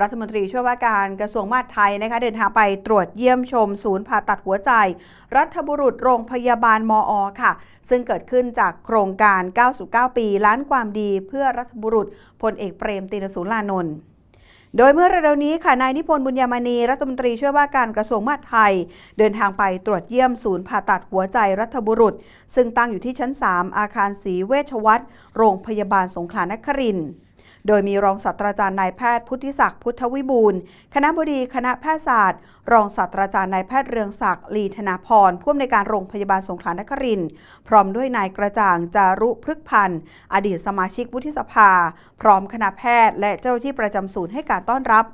รัฐมนตรีช่วยว่าการกระทรวงมหาดไทยนะคะเดินทางไปตรวจเยี่ยมชม ศูนย์ผ่าตัดหัวใจ รัฐบุรุษโรงพยาบาลมอค่ะ ซึ่งเกิดขึ้นจากโครงการ 99 ปี ล้านความดีเพื่อรัฐบุรุษพลเอกเปรมตินสูรลานนท์โดยเมื่อเร็วๆนี้ค่ะนายนิพนธ์บุญยามณีรัฐมนตรีช่วยว่าการกระทรวงมหาดไทย เดินทางไปตรวจเยี่ยมศูนย์ผ่าตัดหัวใจรัฐบุรุษ ซึ่งตั้งอยู่ที่ชั้น 3 อาคารศรีเวชวัตรโรงพยาบาลสงขลานครินทร์ โดยมีรองศาสตราจารย์นายแพทย์พุทธิศักดิ์พุทธวิบูลย์คณะบดีคณะแพทยศาสตร์ รองศาสตราจารย์นายแพทย์เรืองศักดิ์ลีธนาพรผู้อำนวยการโรงพยาบาลสงขลานครินพร้อมด้วยนายกระจ่างจารุพฤกษพันธ์อดีตสมาชิกวุฒิสภา พร้อมคณะแพทย์และเจ้าหน้าที่ประจำศูนย์ให้การต้อนรับ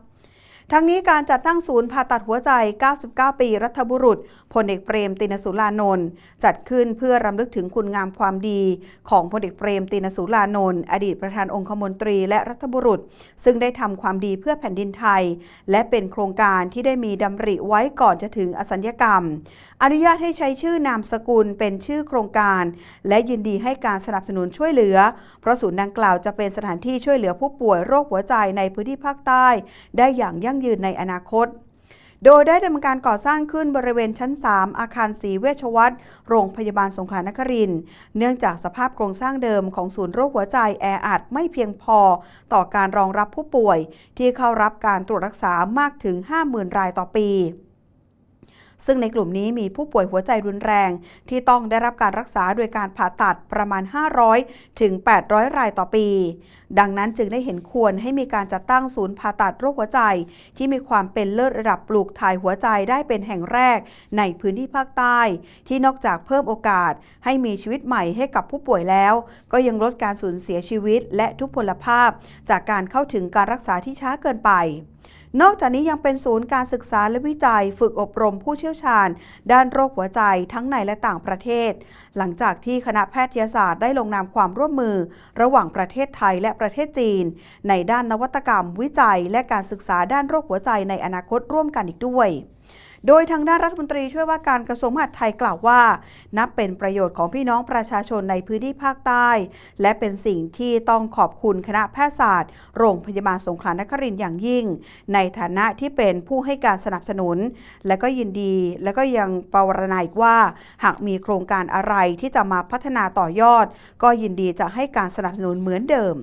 ทั้งนี้การจัดตั้งศูนย์ผ่าตัดหัวใจ 99 ปีรัฐบุรุษพลเอกเปรมตินสุรานนท์จัดขึ้นเพื่อรำลึกถึงคุณงามความดี ของพลเอกเปรมตินสุรานนท์อดีตประธานองคมนตรีและรัฐบุรุษ ซึ่งได้ทำความดีเพื่อแผ่นดินไทย และเป็นโครงการที่ได้มีดำริไว้ก่อนจะถึงอสัญญกรรม อนุญาตให้ใช้ชื่อนามสกุลเป็นชื่อโครงการ และยินดีให้การสนับสนุนช่วยเหลือ เพราะศูนย์ดังกล่าวจะเป็นสถานที่ช่วยเหลือผู้ป่วยโรคหัวใจในพื้นที่ภาคใต้ ได้อย่างยั่งยืนในอนาคต โดยได้ดำเนินการก่อสร้างขึ้นบริเวณชั้น 3 อาคารศรีเวชวัตรโรงพยาบาลสงขลานครินเนื่องจากสภาพโครงสร้างเดิมของศูนย์โรคหัวใจแออัดไม่เพียงพอต่อการรองรับผู้ป่วย ที่เข้ารับการตรวจรักษามากถึง 50,000 รายต่อปี ซึ่งในกลุ่มนี้มีผู้ป่วยหัวใจรุนแรง ที่ต้องได้รับการรักษาโดยการผ่าตัดประมาณ 500 ถึง 800 รายต่อปี ดังนั้นจึงได้เห็นควรให้มีการจัดตั้งศูนย์ผ่าตัดโรคหัวใจ ที่มีความเป็นเลิศระดับปลูกถ่ายหัวใจได้เป็นแห่งแรก ในพื้นที่ภาคใต้ ที่นอกจากเพิ่มโอกาส ให้มีชีวิตใหม่ให้กับผู้ป่วยแล้ว ก็ยังลดการสูญเสียชีวิต และทุพพลภาพ จากการเข้าถึงการรักษาที่ช้าเกินไป นอกจากนี้ยังเป็นศูนย์การศึกษาและวิจัย ฝึกอบรมผู้เชี่ยวชาญ ด้านโรคหัวใจทั้งในและต่างประเทศ หลังจากที่คณะแพทยศาสตร์ได้ลงนามความร่วมมือ ระหว่างประเทศไทยและประเทศจีน ในด้านนวัตกรรม วิจัย และการศึกษาด้านโรคหัวใจในอนาคตร่วมกันอีกด้วย โดยทางด้านรัฐมนตรีช่วยว่าการกระทรวงมหาดไทยกล่าวว่า นับเป็นประโยชน์ของพี่น้องประชาชนในพื้นที่ภาคใต้ และเป็นสิ่งที่ต้องขอบคุณคณะแพทยศาสตร์ โรงพยาบาลสงขลานครินทร์อย่างยิ่ง ในฐานะที่เป็นผู้ให้การสนับสนุน และก็ยินดีและก็ยังปรารณาอีกว่า หากมีโครงการอะไรที่จะมาพัฒนาต่อยอด ก็ยินดีจะให้การสนับสนุนเหมือนเดิม